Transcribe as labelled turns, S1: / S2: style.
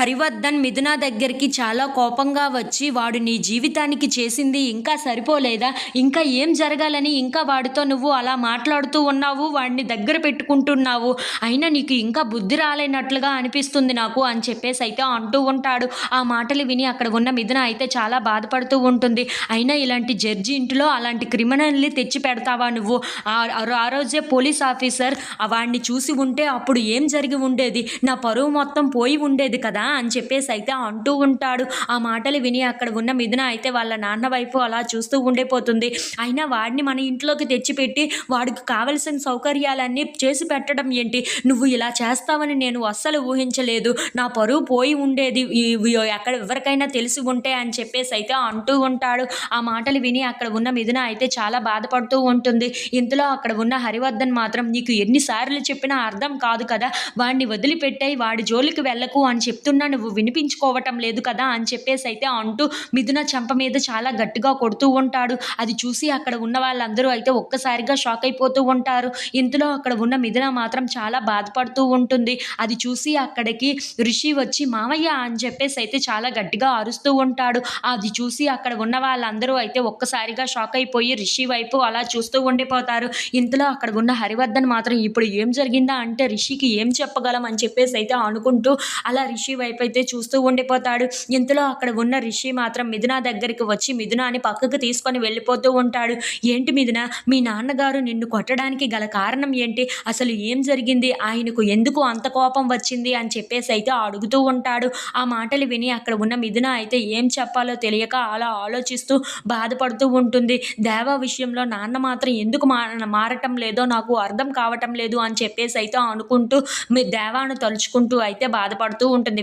S1: హరివర్ధన్ మిథున దగ్గరికి చాలా కోపంగా వచ్చి వాడు నీ జీవితానికి చేసింది ఇంకా సరిపోలేదా? ఇంకా ఏం జరగాలని? ఇంకా వాడితో నువ్వు అలా మాట్లాడుతూ ఉన్నావు వాడిని దగ్గర పెట్టుకుంటున్నావు. అయినా నీకు ఇంకా బుద్ధి రాలేనట్లుగా అనిపిస్తుంది నాకు అని చెప్పేసి అయితే అంటూ ఉంటాడు. ఆ మాటలు విని అక్కడ ఉన్న మిథున అయితే చాలా బాధపడుతూ ఉంటుంది. అయినా ఇలాంటి జడ్జి ఇంట్లో అలాంటి క్రిమినల్ని తెచ్చి పెడతావా నువ్వు? ఆ- ఆ రోజే పోలీస్ ఆఫీసర్ వాడిని చూసి ఉంటే అప్పుడు ఏం జరిగి ఉండేది? నా పరువు మొత్తం పోయి ఉండేది కదా? అని చెప్పేసి అయితే అంటూ ఉంటాడు. ఆ మాటలు విని అక్కడ ఉన్న మిథున అయితే వాళ్ళ నాన్న వైపు అలా చూస్తూ ఉండిపోతుంది. అయినా వాడిని మన ఇంట్లోకి తెచ్చిపెట్టి వాడికి కావలసిన సౌకర్యాలన్నీ చేసి పెట్టడం ఏంటి? నువ్వు ఇలా చేస్తావని నేను అస్సలు ఊహించలేదు. నా పరువు పోయి ఉండేది. ఎక్కడ ఎవరికైనా తెలిసి ఉంటే అని చెప్పేసి అయితే అంటూ ఉంటాడు. ఆ మాటలు విని అక్కడ ఉన్న మిథున అయితే చాలా బాధపడుతూ ఉంటుంది. ఇంతలో అక్కడ ఉన్న హరివర్ధన్ మాత్రం నీకు ఎన్నిసార్లు చెప్పినా అర్థం కాదు కదా. వాడిని వదిలిపెట్టాయి వాడి జోలికి వెళ్ళకు అని చెప్తున్నా నువ్వు వినిపించుకోవటం లేదు కదా అని చెప్పేసి అయితే అంటూ మిథున చెంప మీద చాలా గట్టిగా కొడుతూ ఉంటాడు. అది చూసి అక్కడ ఉన్న వాళ్ళందరూ అయితే ఒక్కసారిగా షాక్ అయిపోతూ ఉంటారు. ఇంతలో అక్కడ ఉన్న మిథున మాత్రం చాలా బాధపడుతూ ఉంటుంది. అది చూసి అక్కడికి ఋషి వచ్చి మామయ్య అని చెప్పేసి అయితే చాలా గట్టిగా అరుస్తూ ఉంటాడు. అది చూసి అక్కడ ఉన్న వాళ్ళందరూ అయితే ఒక్కసారిగా షాక్ అయిపోయి రిషి వైపు అలా చూస్తూ ఉండిపోతారు. ఇంతలో అక్కడ ఉన్న హరివర్ధన్ మాత్రం ఇప్పుడు ఏం జరిగిందా? అంటే రిషికి ఏం చెప్పగలం? అని చెప్పేసి అయితే అనుకుంటూ అలా రిషి వైపు అయితే చూస్తూ ఉండిపోతాడు. ఇంతలో అక్కడ ఉన్న రిషి మాత్రం మిథున దగ్గరికి వచ్చి మిథునాని పక్కకు తీసుకొని వెళ్ళిపోతూ ఉంటాడు. ఏంటి మిథున? మీ నాన్నగారు నిన్ను కొట్టడానికి గల కారణం ఏంటి? అసలు ఏం జరిగింది? ఆయనకు ఎందుకు అంత కోపం వచ్చింది? అని చెప్పేసి అయితే అడుగుతూ ఉంటాడు. ఆ మాటలు విని అక్కడ ఉన్న మిథున అయితే ఏం చెప్పాలో తెలియక అలా ఆలోచిస్తూ బాధపడుతూ ఉంటుంది. దేవా విషయంలో నాన్న మాత్రం ఎందుకు మా మారటం లేదో నాకు అర్థం కావటం లేదు అని చెప్పేసి అయితే అనుకుంటూ మీ దేవాను తలుచుకుంటూ అయితే బాధపడుతూ ఉంటుంది.